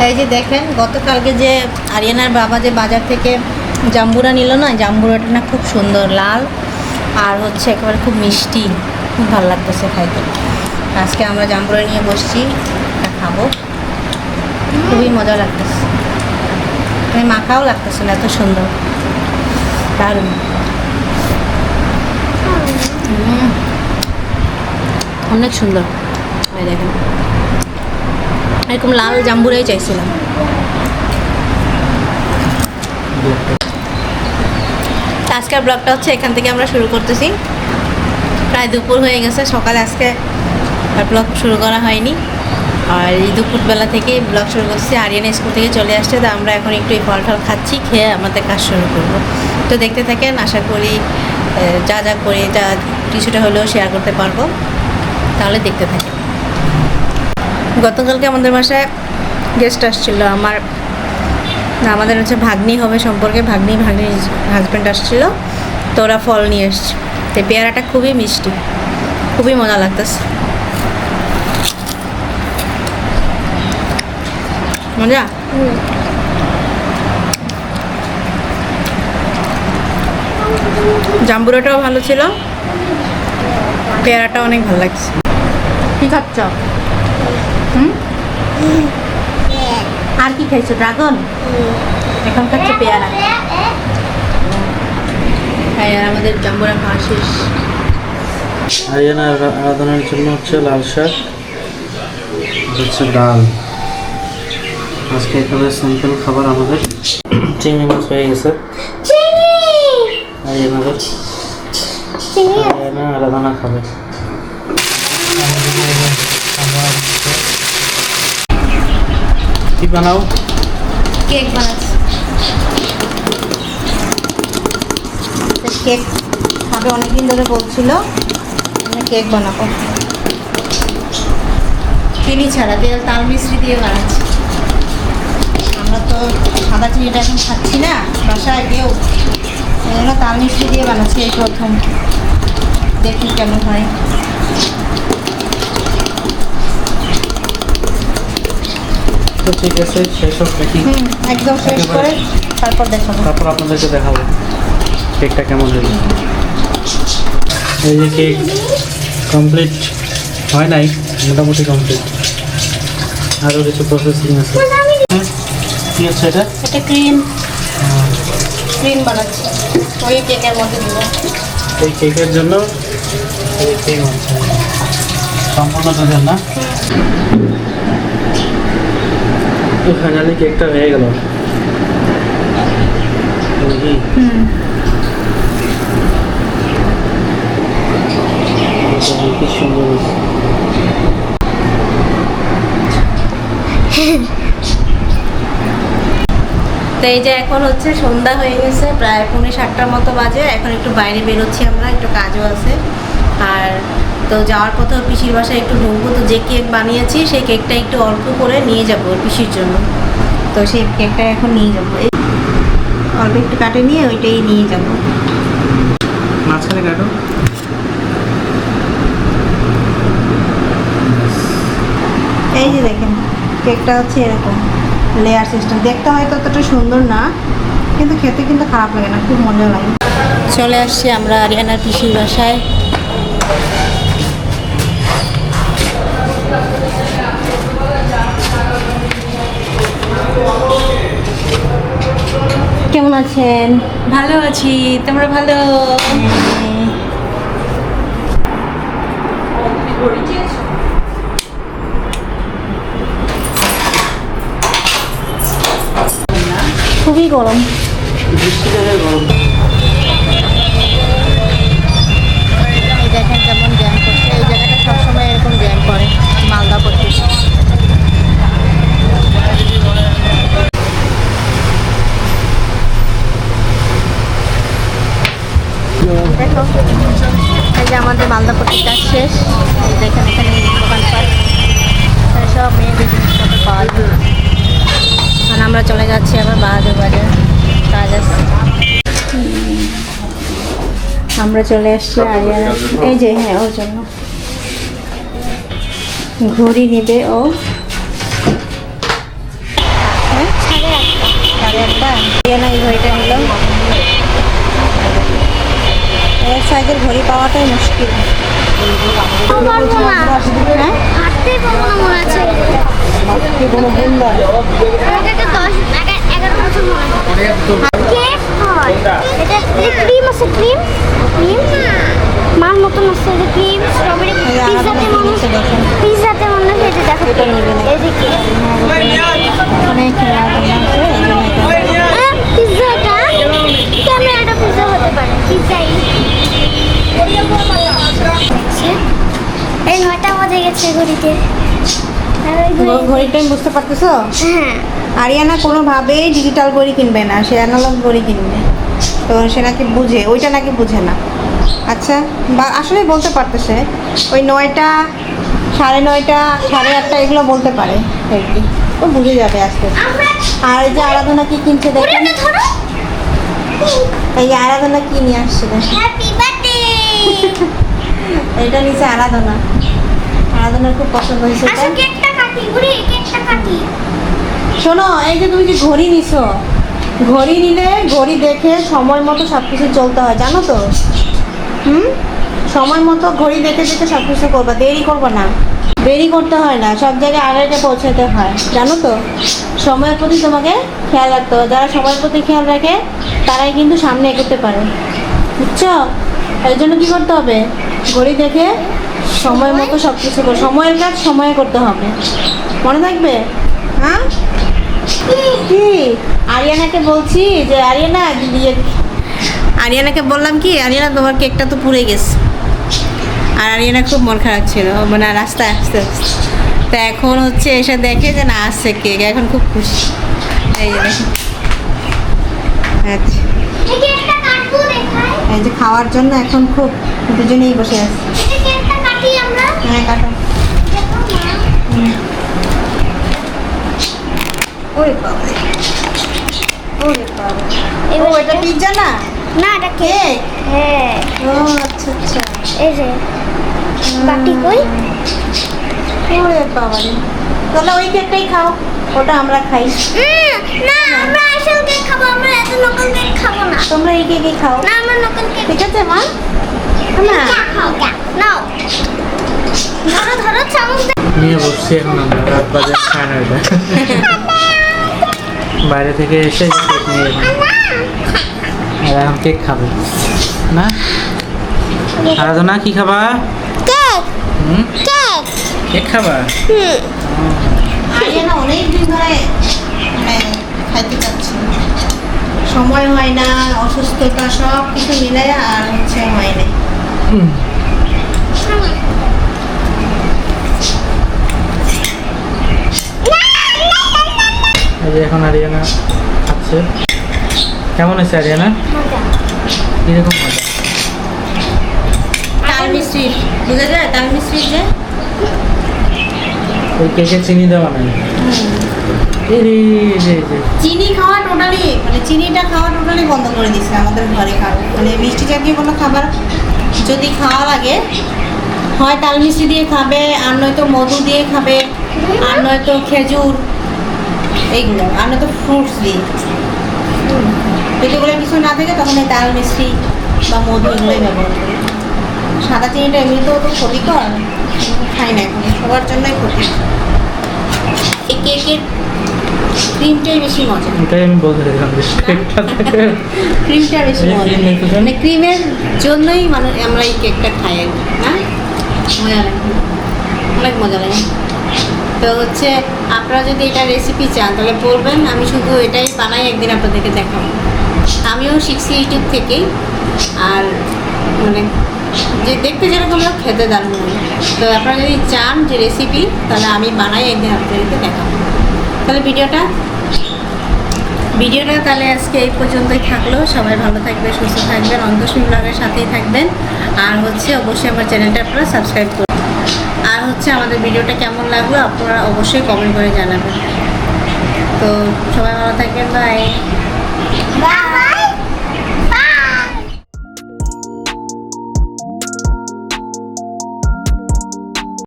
এই যে দেখেন, গতকালকে যে আরিয়ানার বাবা যে বাজার থেকে জাম্বুরা নিল না জাম্বুরাটা না খুব সুন্দর, লাল আর হচ্ছে একেবারে খুব মিষ্টি, খুব ভালো লাগতেছে খাইতে। আজকে আমরা জাম্বুরা নিয়ে বসছি খাব। খুবই মজা লাগতেছে। মানে মাখাও লাগতেছে না, এত সুন্দর। দারুণ। অনেক সুন্দর। দেখেন। এরকম লাল জাম্বুরাই চাইছিলাম। আজকের ব্লগটা হচ্ছে এখান থেকে আমরা শুরু করতেছি। প্রায় দুপুর হয়ে গেছে, সকালে আজকে আর ব্লগ শুরু করা হয়নি। আর এই দুপুরবেলা থেকে ব্লগ শুরু করছি, আরিয়ান স্কুল থেকে চলে আসছে, তো আমরা এখন একটু এই ফল টল খাচ্ছি, খেয়ে আমাদের কাজ শুরু করব। তো দেখতে থাকেন, আশা করি যা যা করে, যা কিছুটা হলেও শেয়ার করতে পারব, তাহলে দেখতে থাকেন। গতকালকে আমাদের বাসায় গেস্ট আসছিল। আমার আমাদের হচ্ছে ভাগ্নি হবে সম্পর্কে ভাগ্নি ভাগ্নি হাজব্যান্ড আসছিল। তো ওরা ফল নিয়ে এসছে। তো পেয়ারাটা খুবই মিষ্টি। খুবই মজা লাগতেছে। মজা? জাম্বুরাটাও ভালো ছিল। পেয়ারাটা অনেক ভালো লাগছে। কি খাচ্ছ? আর কি খাইছো ড্রাগন? এখন খাচ্ছে পেয়ারা। হ্যাঁ আমাদের জাম্বুরা খাওয়া শেষ। আরিয়ানা আরা- আরাধনার জন্য হচ্ছে লাল শাক হচ্ছে ডাল। আজকে একেবারে সিম্পল খাবার আমাদের। চিংড়ি মাছ হয়ে গেছে। আরিয়ানাদের আরিয়ানা আরাধনা খাবে। কি বানাও? কেক বানাচ্ছি। কেক খাবে অনেকদিন ধরে বলছিল কেক বানাবো। চিনি ছাড়া, দিয়ে তাল মিশ্রি দিয়ে বানাচ্ছি। আমরা তো সাদা চিনিটা এখন খাচ্ছি না, বাসায় কেউ। জন্য তাল মিশ্রি দিয়ে বানাচ্ছি এই প্রথম। দেখি কেমন হয়। তো ঠিক আছে শেষ হোক নাকি একদম শেষ করে তারপর দেখাবো। তারপর আপনাদেরকে দেখাবো কেকটা কেমন হয়েছে এই যে কেক কমপ্লিট হয় নাই মোটামুটি কমপ্লিট আরও কিছু প্রসেসিং আছে। কি হচ্ছে এটা? এটা ক্রিম ক্রিম বানাচ্ছি। ওই কেকের মধ্যে দিব। এই কেকের জন্য এই ক্রিম হচ্ছে সম্পূর্ণ দুধের না? তো কেকটা হয়ে গেল। তো এই যে এখন হচ্ছে সন্ধ্যা হয়ে গেছে, প্রায় পৌনে সাতটার মতো বাজে। এখন একটু বাইরে বেরোচ্ছি আমরা, একটু কাজও আছে। আর তো যাওয়ার পথে ওর পিসির বাসায় একটু ঢুকবো। তো যে কেক বানিয়েছি সেই কেকটা একটু অল্প করে নিয়ে যাব ওর পিসির জন্য। তো সেই কেকটা এখন নিয়ে যাব। এই অল্প একটু কাটে নিয়ে ওইটাই নিয়ে যাব। মাঝখানে কাটো। এই যে দেখেন কেকটা হচ্ছে এরকম লেয়ার সিস্টেম দেখতে হয়তো অতটা সুন্দর না কিন্তু খেতে কিন্তু খারাপ লাগে না খুব মজা লাগে। চলে আসছি আমরা আরিয়ানার পিসির বাসায়। কেমন আছেন? ভালো আছি। তোমরা ভালো? খুবই গরম। বৃষ্টি জায়গায় গরম। সন্ধ্যাপতির কাজ শেষ। এখানে এখানে দোকানপাট। সব মেয়েদের জিনিসপত্র পাওয়া যায়। আমরা চলে যাচ্ছি আবার বাহাদুর বাজার। কাজ আছে। আমরা চলে এসছি আরিয়ার এই যে হ্যাঁ ওর জন্য। ঘড়ি নিবে ও। হ্যাঁ, সাড়ে আরিয়ানা এই ঘড়িটা নিল। ক্রিম ক্রিম মার মতন আছে মনে। পিজাতে মনে হয় দেখো cake। অনেক খেলা আছে এই জন্য এটা আহ, পিজ্জাটা কেন এটা পিজ্জা হতে পারে পিজ্জাই এই নয়টা ঘড়িতে ঘড়ির টাইম বুঝতে পারতেছো? হ্যাঁ। আরিয়ানা কোনোভাবেই ডিজিটাল ঘড়ি কিনবে না সে অ্যানালগ ঘড়ি কিনবে। তো সে নাকি বুঝে ওইটা নাকি বুঝে না। আচ্ছা বা আসলে বলতে পারতেছে ওই নয়টা সাড়ে নয়টা সাড়ে আটটা এগুলো বলতে পারে আর কি। ও বুঝে যাবে আর এই যে আরাধনা কি কিনছে দেখেন। এই আরাধনা কি নিয়ে আসছে হ্যাপি বার্থডে এটা নিচে আরাধনা। আরাধনার খুব পছন্দ হয়েছে আসো কেকটা কাটি ঘড়ি কেকটা কাটি। শোনো এই যে তুমি যে ঘড়ি নিছো ঘড়ি নিলে ঘড়ি দেখে সময় মতো সব কিছু চলতে হয় জানো তো? হুম? সময় মতো ঘড়ি দেখে দেখে সব কিছু করবা দেরি করব না। দেরি করতে হয় না সব জায়গায় আড়াইটে পৌঁছাতে হয় জানো তো? সময়ের প্রতি তোমাকে খেয়াল রাখতে হবে যারা সময়ের প্রতি খেয়াল রাখে তারাই কিন্তু সামনে এগোতে পারে। বুঝছ? এর জন্য কি করতে হবে? ঘড়ি দেখে সময় মতো সব কিছু সময়ের কাজ সময়ে করতে হবে। মনে থাকবে? হ্যাঁ? কি? আরিয়ানাকে বলছি যে আরিয়ানা দিয়ে আরিয়ানাকে বললাম কি আরিয়ানা তোমার কেকটা তো পুড়ে গেছে। আর আরিয়ানা খুব মন খারাপ ছিল। মানে রাস্তায় আসতে আসতে। তা এখন হচ্ছে এসে দেখে যে না আসছে কেক। এখন খুব খুশি। এই যে আচ্ছা। এই যে খাওয়ার জন্য এখন খুব দুজনেই বসে আছে এই কেকটা কাটি আমরা হ্যাঁ কাটো। ওরে বাবা ওরে বাবা ও এটা পিৎজা না? না এটা কেক। হ্যাঁ। ও আচ্ছা আচ্ছা। এই যে। বাটি কই? ওরে বাবা রে তাহলে ওই কেকটাই খাও। ওটা আমরা খাই। না আমরা আসল কেক খাব আমরা এত নকল কেক খাব না। তোমরা এই কেকই খাও। না আমরা নকল কেক ঠিক আছে মা? না। খাও নাও ধরো ধরো চামচ দাও। নিয়ে বসছি এখন আমরা রাত বাজে সাড়ে নয়টা। বাইরে থেকে এসে কেক নিয়ে এলাম। এখন কেক খাবে। না? আরাধনা কি খাবা? কেক কেক কেক খাবা? আরিয়ানা অনেক দিন ধরে মানে খাইতে চাচ্ছি সময় হয় না অসুস্থতা সব কিছু মিলে আর হচ্ছে হয় না এই যে এখন আরিয়ানা খাচ্ছে। কেমন হয়েছে আরিয়ানা? মজা। কীরকম মজা? তাল মিষ্টি। বুঝা যায় তাল মিষ্টি যে? ওই কেকে চিনি দেওয়া নাই। চিনি খাওয়া টোটালি মানে চিনিটা খাওয়া টোটালি বন্ধ করে দিছে আমাদের ঘরে খাওয়া মানে মিষ্টি জাতীয় কোনো খাবার যদি খাওয়া লাগে হয় তাল মিষ্টি দিয়ে খাবে আর নয়তো মধু দিয়ে খাবে আর নয়তো খেজুর। এইগুলো। আর তো ফ্রুটস দিয়ে। যদি এগুলো কিছু না থাকে তখন এই তাল মিষ্টি বা মধু এগুলোই ব্যবহার করি। সাদা চিনিটা এমনিতেও তো ক্ষতিকর খাই না এখন সবার জন্যই ক্ষতি। এই কেকের ক্রিমটাই বেশি মজা। এটাই আমি বলতে চাইছিলাম যে কেকটা থেকে ক্রিমটা বেশি মজা। মানে ক্রিমের জন্যই মানে আমরা এই কেকটা খাই আর কি, না মজা লাগে। অনেক মজা লাগে। তো হচ্ছে, আপনারা যদি এটা রেসিপি চান, তাহলে বলবেন, আমি শুধু এটাই বানাই, একদিন আপনাদেরকে দেখাবো। আমিও শিখছি ইউটিউব থেকেই, আর মানে যে দেখতে যেরকম খেতে দারুণ তো আপনারা যদি চান যে রেসিপি তাহলে আমি বানাই, একদিন আপনাদেরকে দেখাবো। তাহলে ভিডিওটা ভিডিওটা তাহলে আজকে এই পর্যন্তই থাকল। সবাই ভালো থাকবে সুস্থ থাকবেন অন্তস্মী ব্লগের সাথেই থাকবেন। আর হচ্ছে, অবশ্যই আমার চ্যানেলটা আপনারা সাবস্ক্রাইব করুন হচ্ছে আমাদের ভিডিওটা কেমন লাগল আপনারা অবশ্যই কমেন্ট করে জানাবেন। তো সবাই ভালো থাকবেন বাই বাই